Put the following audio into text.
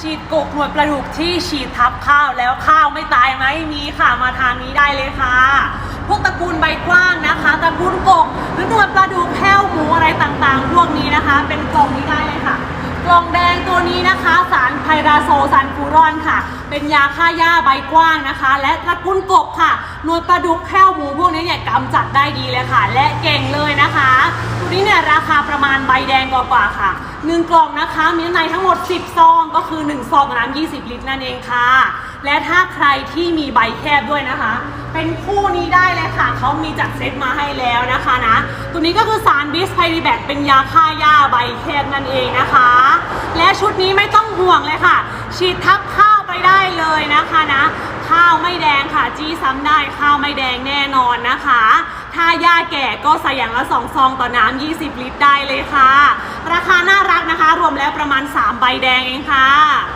ฉีดกกหนวดปลาดุกที่ฉีดทับข้าวแล้วข้าวไม่ตายไหมมีค่ะมาทางนี้ได้เลยค่ะ พวกตระกูลใบกว้างนะคะตระกูลกกหรือหนวดปลาดุกแพ้วหมูอะไรต่างๆ พวกนี้นะคะ เป็นกล่องนี้ได้เลยค่ะกล่องแดงตัวนี้นะคะ สารไพราโซซันฟูรอนค่ะ เป็นยาฆ่าหญ้าใบกว้างนะคะ และตระกูลกบค่ะหนวดปลาดุกแพ้วหมูพวกนี้เนี่ยกำจัดได้ดีเลยค่ะ และเก่งเลยนะคะตัวนี้เนี่ย ราคาประมาณใบแดงกว่าๆค่ะ 1 กล่องนะคะมีในทั้งหมด 10 ซอง ก็คือ 1 ซองน้ำ20 ลิตรนั่นเองค่ะ และถ้าใครที่มีใบแคบด้วยนะคะ เป็นคู่นี้ได้เลยค่ะ เขามีจัดเซตมาให้แล้วนะคะนะ ตัวนี้ก็คือสารบิสไพรีแบคเป็นยาฆ่าหญ้าใบแคบนั่นเองนะคะ และชุดนี้ไม่ต้องห่วงเลยค่ะ ฉีดทับข้าวไปได้เลยนะคะนะ ข้าวไม่แดงค่ะจี้ซ้ำได้ข้าวไม่แดงแน่นอนนะคะ ถ้าย่าแก่ก็ใส่อย่างละ2ซองต่อน้ำ20 ลิตรได้เลยค่ะ ราคาน่ารักนะคะ รวมแล้วประมาณ 3 ใบแดงเองค่ะ